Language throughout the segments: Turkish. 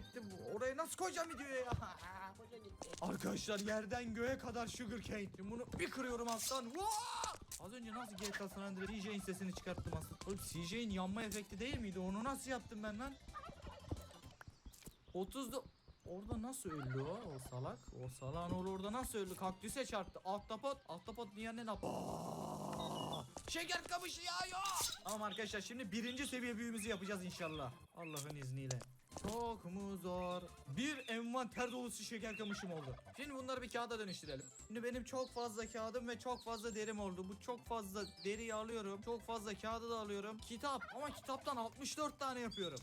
mahvettim. Oraya nasıl koyacağım videoyu ya? Arkadaşlar yerden göğe kadar sugar cane. Bunu bir kırıyorum alttan. Az önce nasıl GTA San Andreas CJ'in sesini çıkarttım aslında. Oğlum CJ'in yanma efekti değil miydi? Onu nasıl yaptım ben lan? 30'da Orada nasıl öldü o, o salak? O salağın oğlu orada nasıl öldü? Kaktüse çarptı. Ahtapot. Ahtapot dünyanın en Aa! Şeker kamışı yağıyor. Tamam arkadaşlar şimdi birinci seviye büyümüzü yapacağız inşallah. Allah'ın izniyle. Çok mu zor? Bir envanter dolusu şeker kamışım oldu. Şimdi bunları bir kağıda dönüştürelim. Şimdi benim çok fazla kağıdım ve çok fazla derim oldu. Bu çok fazla deriyi alıyorum. Çok fazla kağıdı da alıyorum. Kitap ama kitaptan 64 tane yapıyorum.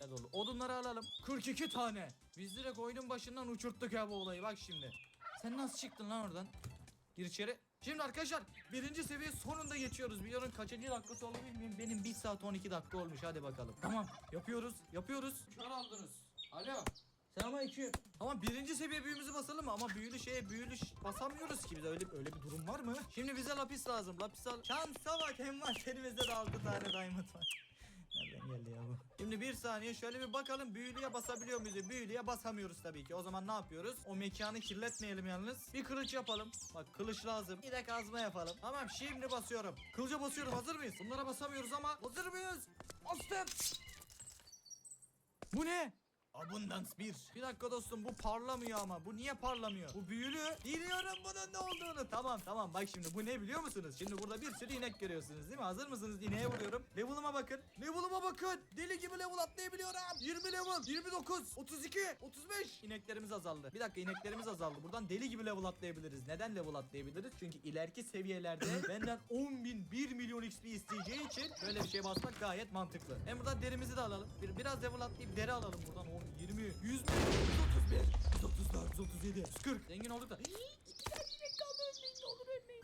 Ne dolu. Odunları alalım. 42 tane. Biz direkt oyunun başından uçurttuk ya bu olayı bak şimdi. Sen nasıl çıktın lan oradan? Gir içeri. Şimdi arkadaşlar birinci seviye sonunda geçiyoruz. Biliyorum kaçıncı dakikası oldu bilmiyorum. Benim 1 saat 12 dakika olmuş hadi bakalım. Tamam yapıyoruz yapıyoruz. Kör aldınız. Alo. Selamünaleyküm. Tamam birinci seviye büyümüzü basalım mı? Ama büyülü şeye büyülü basamıyoruz ki biz öyle öyle bir durum var mı? Şimdi bize lapis lazım. Lapis al. Şansa bak envanterimizde de 6 tane diamond var. Geldi ya bu? Şimdi bir saniye şöyle bir bakalım büyülüye basabiliyor muyuz? Büyülüye basamıyoruz tabii ki. O zaman ne yapıyoruz? O mekanı kirletmeyelim yalnız. Bir kılıç yapalım. Bak kılıç lazım. Bir de kazma yapalım. Tamam şimdi basıyorum. Kılıca basıyorum. Hazır mıyız? Bunlara basamıyoruz ama. Hazır mıyız? Bastım. Bu ne? Abundance 1. Bir dakika dostum bu parlamıyor ama. Bu niye parlamıyor? Bu büyülü. Biliyorum bunun ne olduğunu. Tamam tamam bak şimdi bu ne biliyor musunuz? Şimdi burada bir sürü inek görüyorsunuz değil mi? Hazır mısınız? İneğe vuruyorum. Level'ıma bakın. Level'ıma bakın. Deli gibi level atlayabiliyorum. 20 level. 29. 32. 35. İneklerimiz azaldı. Bir dakika ineklerimiz azaldı. Buradan deli gibi level atlayabiliriz. Neden level atlayabiliriz? Çünkü ileriki seviyelerde benden 10 bin 1 milyon XP isteyeceği için böyle bir şey basmak gayet mantıklı. Hem buradan derimizi de alalım. Bir, biraz level atlayıp deri alalım buradan. 10, 20, 100, 131, 134, 137, 140. Zengin olduk da.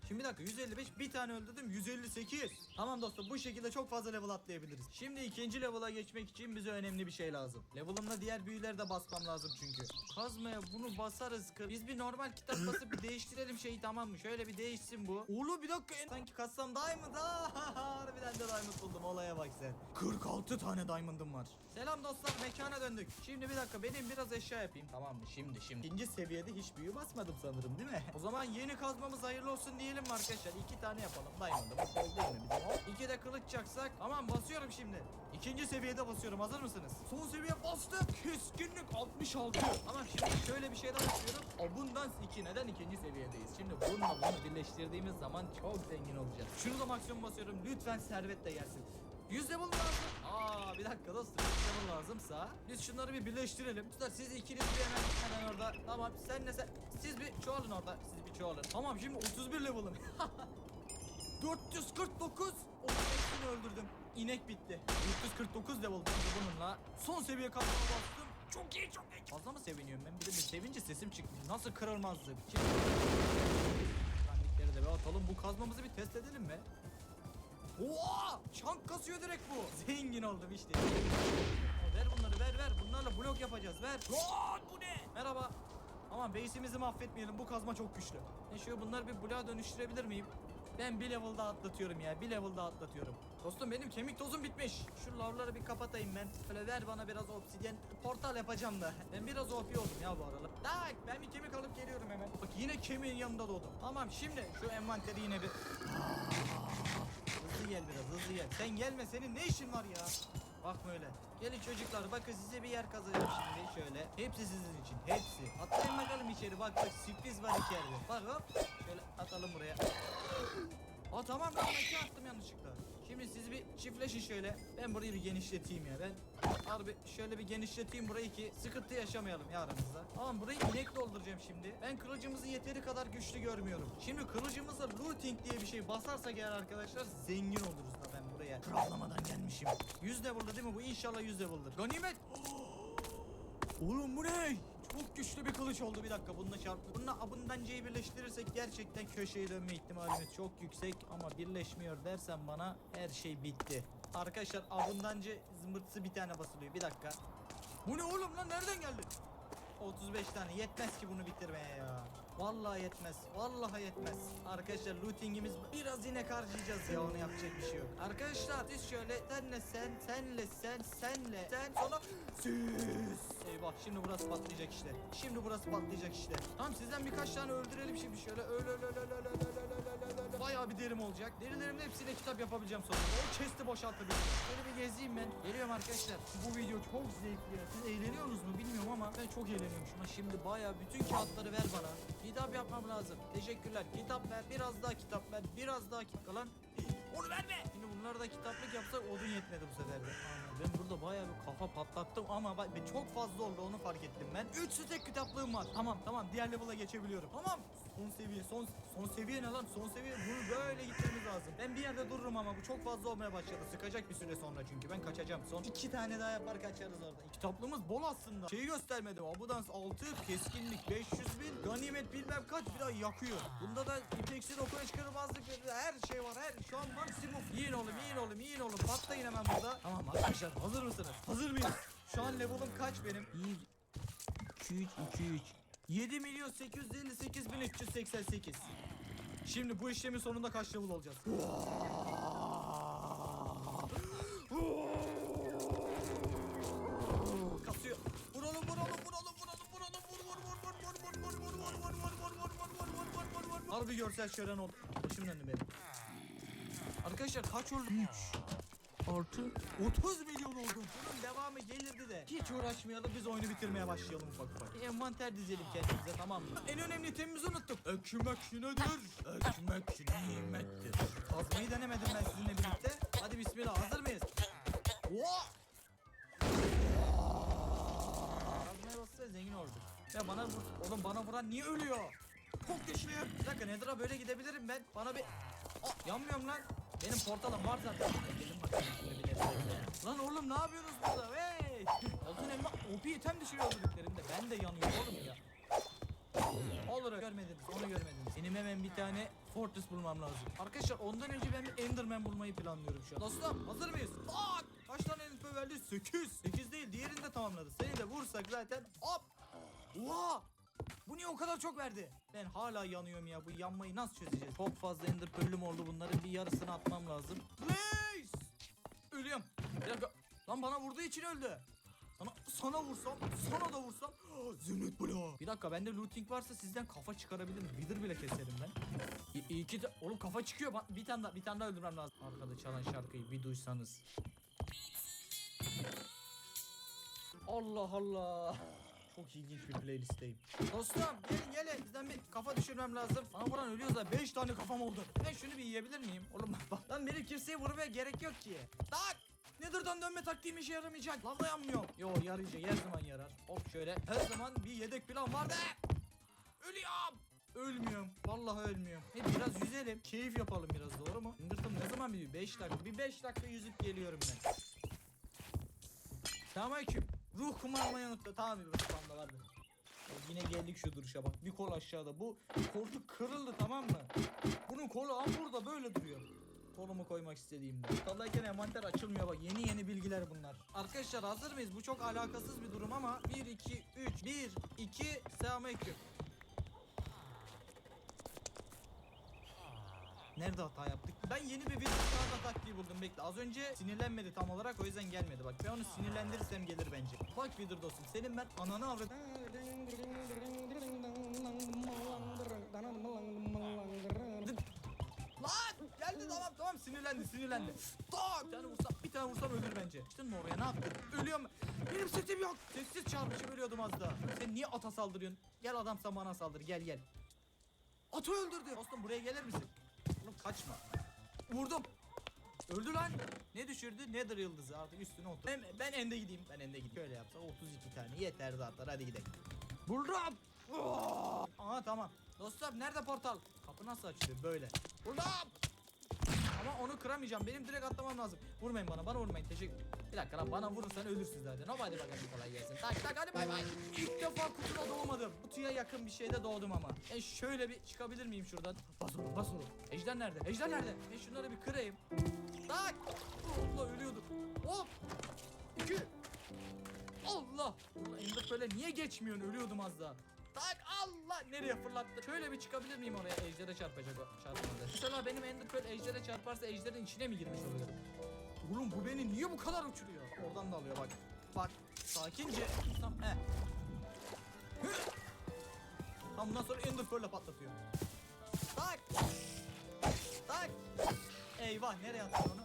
Şimdi bir dakika 155 bir tane öldürdüm 158. Tamam dostum bu şekilde çok fazla level atlayabiliriz. Şimdi ikinci level'a geçmek için bize önemli bir şey lazım. Level'ımla diğer büyüleri de basmam lazım çünkü. Kazmaya bunu basarız. kı- Biz bir normal kitap basıp bir değiştirelim şeyi tamam mı? Şöyle bir değişsin bu. Oğlum bir dakika sanki kassam diamond ha. Harbiden de diamond buldum olaya bak sen. 46 tane diamond'ım var. Selam dostlar mekana döndük. Şimdi bir dakika benim biraz eşya yapayım. Tamam mı? Şimdi şimdi. İkinci seviyede hiç büyü basmadım sanırım değil mi? O zaman yeni kazmamız hayırlı olsun diyelim mi arkadaşlar? İki tane yapalım. Diamond'ımız bol değil mi bizim? İki de kılıç çaksak. Tamam basıyorum şimdi. İkinci seviyede basıyorum. Hazır mısınız? Son seviye bastım. Keskinlik 66. Tamam şimdi şöyle bir şey daha yapıyorum. Abundance 2. Neden ikinci seviyedeyiz? Şimdi bununla bunu birleştirdiğimiz zaman çok zengin olacağız. Şunu da maksimum basıyorum. Lütfen servet de gelsin. 100 level lazım? Aa bir dakika dostum 100 level lazımsa biz şunları bir birleştirelim. Dostlar siz ikiniz bir hemen hemen orada. Tamam sen ne sen siz bir çoğalın orada. Siz bir çoğalın. Tamam şimdi 31 level'ım. 449 O hepsini öldürdüm. İnek bitti. 449 level bununla. Son seviye kazma bastım. Çok iyi çok iyi. Fazla mı seviniyorum ben? Bir de bir sevince sesim çıkmış. Nasıl kırılmazdı? Şimdi... Güvenlikleri de bir atalım. Bu kazmamızı bir test edelim mi? Oha! Çank kasıyor direkt bu. Zengin oldum işte. Ver bunları ver ver. Bunlarla blok yapacağız ver. Lan bu ne? Merhaba. Aman base'imizi mahvetmeyelim. Bu kazma çok güçlü. Ne şu bunları bir bloğa dönüştürebilir miyim? Ben bir level daha atlatıyorum ya. Bir level daha atlatıyorum. Dostum benim kemik tozum bitmiş. Şu lavları bir kapatayım ben. Böyle ver bana biraz obsidyen. Portal yapacağım da. Ben biraz OP oldum ya bu aralar. Tak ben bir kemik alıp geliyorum hemen. Bak yine kemiğin yanında doğdum. Tamam şimdi şu envanteri yine bir Hızlı gel biraz hızlı gel. Sen gelme senin ne işin var ya? Bakma öyle. Gelin çocuklar bakın size bir yer kazacağım şimdi şöyle. Hepsi sizin için hepsi. Atlayın bakalım içeri bak bak sürpriz var içeride. Bak hop. Şöyle atalım buraya. Aa tamam ben iki attım yanlışlıkla. Şimdi siz bir çiftleşin şöyle. Ben burayı bir genişleteyim ya. Ben harbi şöyle bir genişleteyim burayı ki sıkıntı yaşamayalım ya aramızda. Tamam burayı inek dolduracağım şimdi. Ben kılıcımızı yeteri kadar güçlü görmüyorum. Şimdi kılıcımıza looting diye bir şey basarsak eğer arkadaşlar zengin oluruz da ben buraya. Krallamadan gelmişim. 100 level'da değil mi bu? İnşallah 100 level'dır. Ganimet. Oğlum bu ne? Çok güçlü bir kılıç oldu bir dakika bununla çarptı. Bununla abundancayı birleştirirsek gerçekten köşeye dönme ihtimalimiz çok yüksek ama birleşmiyor dersen bana her şey bitti. Arkadaşlar abundancı zımbırtısı bir tane basılıyor bir dakika. Bu ne oğlum lan nereden geldi? 35 tane yetmez ki bunu bitirmeye ya. Vallahi yetmez. Vallahi yetmez. Arkadaşlar lootingimiz biraz yine harcayacağız ya onu yapacak bir şey yok. Arkadaşlar siz şöyle senle sen, senle sen, senle sen sonra siz. Eyvah Şimdi burası patlayacak işte. Şimdi burası patlayacak işte. Tamam sizden birkaç tane öldürelim şimdi şöyle. Öyle öyle öyle öyle öyle öyle öyle öyle bir derim olacak. Derilerimin hepsiyle kitap yapabileceğim sonunda. O chest'i boşaltabilirim. Şöyle bir gezeyim ben. Geliyorum arkadaşlar. Bu video çok zevkli ya. Siz eğleniyorsunuz mu bilmiyorum ama ben çok eğleniyorum. Ama şimdi bayağı bütün kağıtları ver bana. Kitap yapmam lazım. Teşekkürler. Kitap ver. Biraz daha kitap ver. Biraz daha kitap lan. Onu verme. Şimdi bunları da kitaplık yapsak odun yetmedi bu sefer de. Ben burada bayağı bir kafa patlattım ama bak çok fazla oldu onu fark ettim ben. 3 stek kitaplığım var. Tamam tamam diğer level'a geçebiliyorum. Tamam. Son seviye son son seviye ne lan son seviye bunu böyle gitmemiz lazım. Ben bir yerde dururum ama bu çok fazla olmaya başladı. Sıkacak bir süre sonra çünkü ben kaçacağım. Son iki tane daha yapar kaçarız orada. Kitaplığımız bol aslında. Şeyi göstermedim. Abudans 6, keskinlik 500 bin, ganimet bilmem kaç bir daha yakıyor. Bunda da ipeksir okula çıkarılmazlık her şey var. Her şu an maksimum. Yiyin oğlum yiyin oğlum yiyin oğlum. Patlayın hemen burada. Tamam arkadaşlar hazır mısınız? Hazır mıyız? Şu an level'ım kaç benim? 1 2 3 2 3 7 milyon 858 bin 388 Şimdi bu işlemin sonunda kaç level olacağız? Kasıyor. Vuralım vuralım vuralım vuralım vuralım vur vur vur vur vur vur vur vur vur vur vur vur vur vur vur Harbi görsel şölen oldu. Başım döndü benim. Arkadaşlar kaç oldu? 3 artı 30 milyon oldu. Devamı gelirdi de. Hiç uğraşmayalım biz oyunu bitirmeye başlayalım ufak ufak. Envanter dizelim kendimize tamam mı? En önemli itemimizi unuttuk. Ekmek şinedir. Ekmek nimettir. Kazmayı denemedim ben sizinle birlikte. Hadi bismillah hazır mıyız? Oha! Kazmaya basınca zengin olduk. Ya bana vur. Oğlum bana vuran niye ölüyor? Çok güçlüyüm. Bir dakika Nether'a böyle gidebilirim ben. Bana bir... Aa, yanmıyorum lan. Benim portalım var zaten. Bir Nether'a. Lan oğlum ne yapıyorsunuz burada? Hey! İtem düşürüyor öldüklerimde. Ben de yanıyorum oğlum ya. Olur görmediniz onu görmediniz. Benim hemen bir tane Fortress bulmam lazım. Arkadaşlar ondan önce ben bir Enderman bulmayı planlıyorum şu an. Dostum hazır mıyız? Bak! Kaç tane Enderman verdi? 8. 8 değil diğerini de tamamladı. Seni de vursak zaten hop! Oha! Bu niye o kadar çok verdi? Ben hala yanıyorum ya. Bu yanmayı nasıl çözeceğiz? Çok fazla ender pearl'üm oldu. Bunların bir yarısını atmam lazım. Blaze! Ölüyorum. Lan bana vurduğu için öldü. Sana, vursam, sana da vursam. Zümrüt bloğu. Bir dakika bende looting varsa sizden kafa çıkarabilirim. Wither bile keserim ben. İ- iyi ki de, oğlum kafa çıkıyor. Bir tane daha, bir tane daha öldürmem lazım. Arkada çalan şarkıyı bir duysanız. Allah Allah. Çok ilginç bir playlistteyim. Dostum gelin gelin. Bizden bir kafa düşürmem lazım. Bana vuran ölüyor da 5 tane kafam oldu. Ben şunu bir yiyebilir miyim? Oğlum bak. Lan benim kimseye vurmaya gerek yok ki. Tak! Nether'dan dönme taktiğim işe yaramayacak. Lavda yanmıyor. Yo yarayacak her zaman yarar. Hop şöyle. Her zaman bir yedek plan vardı. Ölüyorum. Ölmüyorum. Vallahi ölmüyorum. E biraz yüzelim. Keyif yapalım biraz doğru mu? Indirtim ne zaman bir 5 dakika. Bir 5 dakika yüzüp geliyorum ben. Selamünaleyküm. Ruh kumarmayı unuttu. Tamam bir kafamda vardı. Yine geldik şu duruşa bak. Bir kol aşağıda. Bu koltuk kırıldı tamam mı? Bunun kolu am burada böyle duruyor. Kolumu koymak istediğimde. Ortadayken envanter açılmıyor bak. Yeni yeni bilgiler bunlar. Arkadaşlar hazır mıyız? Bu çok alakasız bir durum ama 1 2 3 1 2 Selamünaleyküm. Nerede hata yaptık? Ben yeni bir video kağıda taktiği buldum bekle. Az önce sinirlenmedi tam olarak o yüzden gelmedi. Bak ben onu sinirlendirirsem gelir bence. Bak Wither dostum senin ben ananı avradım. Geldi tamam tamam sinirlendi sinirlendi. Tak bir tane vursam bir tane vursam ölür bence. İşte mi oraya ne yaptın? Ölüyorum. Benim sesim yok. Sessiz çarpışıp ölüyordum az daha. Sen niye ata saldırıyorsun? Gel adamsan bana saldır gel gel. Atı öldürdü. Dostum buraya gelir misin? Oğlum kaçma. Vurdum. Öldü lan. Ne düşürdü? Nether yıldızı artık üstüne otur. Ben, ben ende gideyim. Ben ende gideyim. Şöyle yapsa 32 tane yeter zaten. Hadi gidelim. Buldum. Aha tamam. Dostum nerede portal? Kapı nasıl açılıyor? Böyle. Buldum. Ama onu kıramayacağım. Benim direkt atlamam lazım. Vurmayın bana. Bana vurmayın. Teşekkür. Bir dakika lan bana vurursan ölürsün zaten. Hop hadi bakalım kolay gelsin. Tak tak hadi bay bay. İlk defa kutuna doğmadım. Kutuya yakın bir şeyde doğdum ama. E şöyle bir çıkabilir miyim şuradan? Bas oğlum bas oğlum. Ejder nerede? Ejder nerede? Ben şunları bir kırayım. Tak. Allah ölüyordum. Hop. İki. Allah. Allah Ender böyle niye geçmiyorsun? Ölüyordum az daha. Tak Allah nereye fırlattı? Şöyle bir çıkabilir miyim oraya? Ejder'e çarpacak o. Çarpmadı. Mesela benim Ender Pearl ejder'e çarparsa ejder'in içine mi girmiş oluyor? Oğlum bu beni niye bu kadar uçuruyor? Oradan da alıyor bak. Bak sakince. Tam, he. Tam bundan sonra Ender Pearl'la patlatıyor. Tak. Tak. Eyvah nereye attın onu?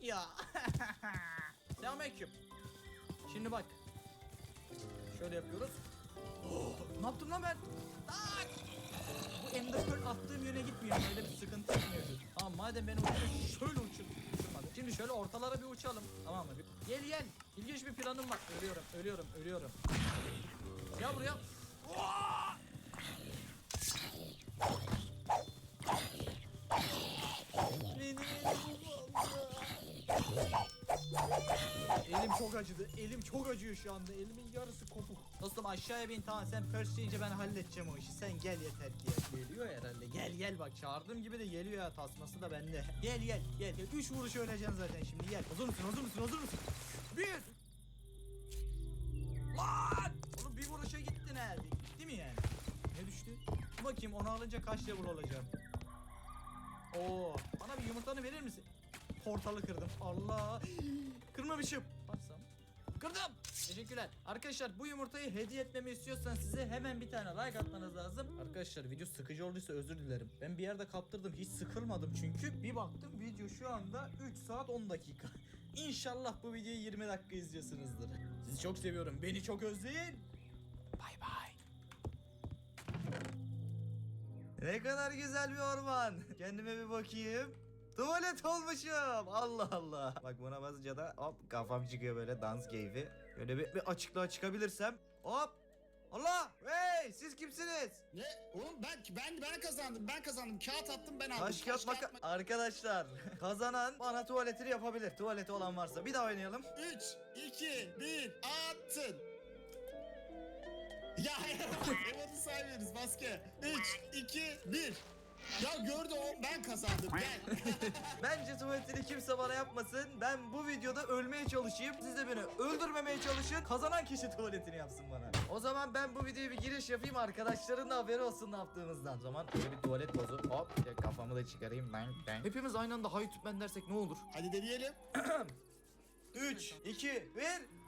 Ya. Selamünaleyküm. Şimdi bak. Şöyle yapıyoruz. Ne yaptım lan ben? Bu Ender attığım yöne gitmiyor. Öyle bir sıkıntı çıkmıyor. Tamam madem beni uçuyor şöyle uçur. Şimdi şöyle ortalara bir uçalım. Tamam mı? Gel gel. İlginç bir planım var. Ölüyorum, ölüyorum, ölüyorum. Ya buraya. Benim Elim çok acıdı. Elim çok acıyor şu anda. Elimin yarısı kopuk. Dostum aşağıya bin tamam sen pers deyince ben halledeceğim o işi. Sen gel yeter ki. Geliyor herhalde. Gel gel bak çağırdığım gibi de geliyor ya tasması da bende. Gel gel gel. Üç vuruş öleceksin zaten şimdi gel. Hazır mısın hazır mısın hazır mısın? Bir. Lan! Oğlum bir vuruşa gittin herhalde. Gitti mi yani? Ne düştü? Bakayım onu alınca kaç level olacağım. Oo, bana bir yumurtanı verir misin? Portalı kırdım. Allah. Kırmamışım. Kırdım. Teşekkürler. Arkadaşlar bu yumurtayı hediye etmemi istiyorsan size hemen bir tane like atmanız lazım. Arkadaşlar video sıkıcı olduysa özür dilerim. Ben bir yerde kaptırdım. Hiç sıkılmadım çünkü. Bir baktım video şu anda 3 saat 10 dakika. İnşallah bu videoyu 20 dakika izliyorsunuzdur. Sizi çok seviyorum. Beni çok özleyin. Bay bay. Ne kadar güzel bir orman. Kendime bir bakayım. Tuvalet olmuşum. Allah Allah. Bak buna basınca da hop kafam çıkıyor böyle dans keyfi. Böyle bir, bir açıklığa çıkabilirsem. Hop. Allah. Hey siz kimsiniz? Ne? Oğlum ben ben ben kazandım. Ben kazandım. Kağıt attım ben aldım. Taş kağıt maka... Arkadaşlar kazanan bana tuvaletini yapabilir. Tuvaleti olan varsa bir daha oynayalım. 3 2 1 attın. Ya Evat'ı saymıyoruz maske. 3 2 1 ya gördü o ben kazandım gel. Bence tuvaletini kimse bana yapmasın. Ben bu videoda ölmeye çalışayım. Siz de beni öldürmemeye çalışın. Kazanan kişi tuvaletini yapsın bana. O zaman ben bu videoya bir giriş yapayım. Arkadaşların da haberi olsun ne yaptığımızdan. O zaman böyle bir tuvalet pozu. Hop kafamı da çıkarayım. Ben, ben. Hepimiz aynı anda hay ben dersek ne olur? Hadi deneyelim. 3, 2, 1.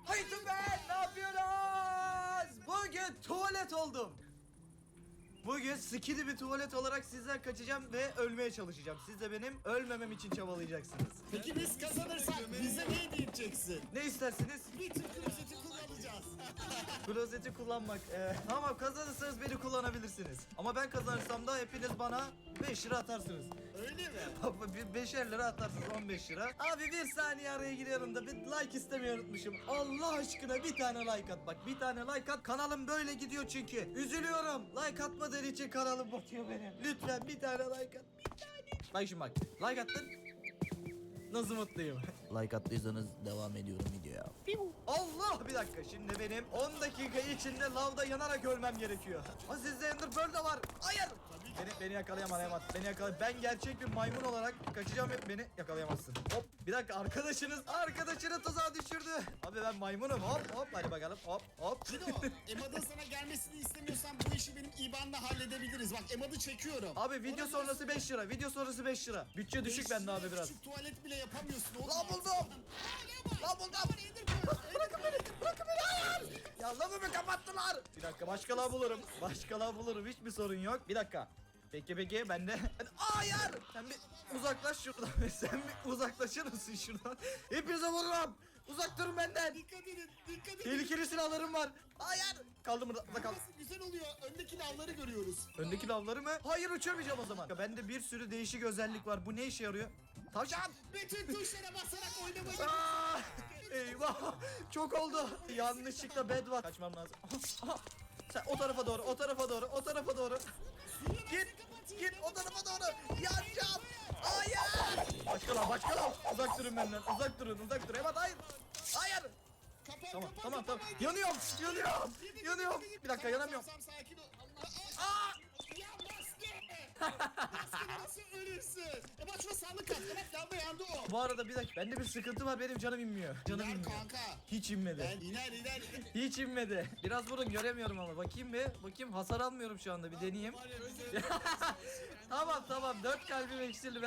Hay ben ne yapıyoruz? Bugün tuvalet oldum. Bugün skidi bir tuvalet olarak sizden kaçacağım ve ölmeye çalışacağım. Siz de benim ölmemem için çabalayacaksınız. Peki biz kazanırsak bize ne hediye edeceksin? Ne istersiniz? Bütün klozeti kullanacağız. Klozeti kullanmak. Ee, tamam kazanırsanız beni kullanabilirsiniz. Ama ben kazanırsam da hepiniz bana 5 lira atarsınız. Öyle mi? Bir 5'er lira atarsınız 15 lira. Abi bir saniye araya giriyorum da bir like istemeyi unutmuşum. Allah aşkına bir tane like at bak. Bir tane like at. Kanalım böyle gidiyor çünkü. Üzülüyorum. Like atmadığın için kanalım batıyor benim. Lütfen bir tane like at. Bir tane. Bak şimdi bak. Like attın. Nasıl mutluyum. like attıysanız devam ediyorum videoya. Allah bir dakika şimdi benim 10 dakika içinde lavda yanarak ölmem gerekiyor. Aziz Ender Pearl de var. Hayır. Beni, beni yakalayamaz. Beni yakalay. Ben gerçek bir maymun olarak kaçacağım ve beni yakalayamazsın. Hop. Bir dakika arkadaşınız arkadaşını tuzağa düşürdü. Abi ben maymunum. Hop hop hadi bakalım. Hop hop. Cino, Emad'ın sana gelmesini istemiyorsan bu işi benim IBAN'la halledebiliriz. Bak Emad'ı çekiyorum. Abi video Ona sonrası 5 lira. Video sonrası 5 lira. Bütçe düşük bende abi biraz. Küçük tuvalet bile yapamıyorsun oğlum. Lan buldum. Lan buldum. Bırakın beni. Bırakın beni. Hayır. Ya lavımı kapattılar. Bir dakika başka lav bulurum. Başka lav bulurum. Hiçbir sorun yok. Bir dakika. Peki peki ben de Hayır Sen bir uzaklaş şuradan Sen bir uzaklaşır mısın şuradan Hepinize vururum Uzak durun benden Dikkat edin, dikkat edin. Tehlikeli silahlarım var Hayır Kaldım burada kal Nasıl güzel oluyor. Öndeki lavları görüyoruz. Öndeki lavları mı? Hayır uçamayacağım o zaman Bende bir sürü değişik özellik var Bu ne işe yarıyor? Tavşan Bütün tuşlara basarak oynamayı. Eyvah Çok oldu Yanlışlıkla bed var Kaçmam lazım. Sen o tarafa doğru o tarafa doğru o tarafa doğru Git git o tarafa doğru Yanacağım Hayır Başka lan başka lan Uzak durun benden uzak durun uzak durun Evet hayır Hayır Kapat, Tamam kapat, tamam tamam kapat. Yanıyorum yanıyorum Yanıyorum. Bir dakika Tamam, yanamıyorum Tamam, tamam, sakin ol. Allah. Aa! Ya maske. maske nasıl ölürsün? E bak şuna sağlık at. Evet lamba yandı o. Bu arada bir dakika bende bir sıkıntı var benim canım inmiyor Canım İner inmiyor kanka. Hiç inmedi Ben iner iner. Hiç inmedi. Biraz vurun göremiyorum ama. Bakayım bir. Bakayım hasar almıyorum şu anda. Bir deneyeyim. Var ya bize- tamam tamam. Dört kalbim eksildi.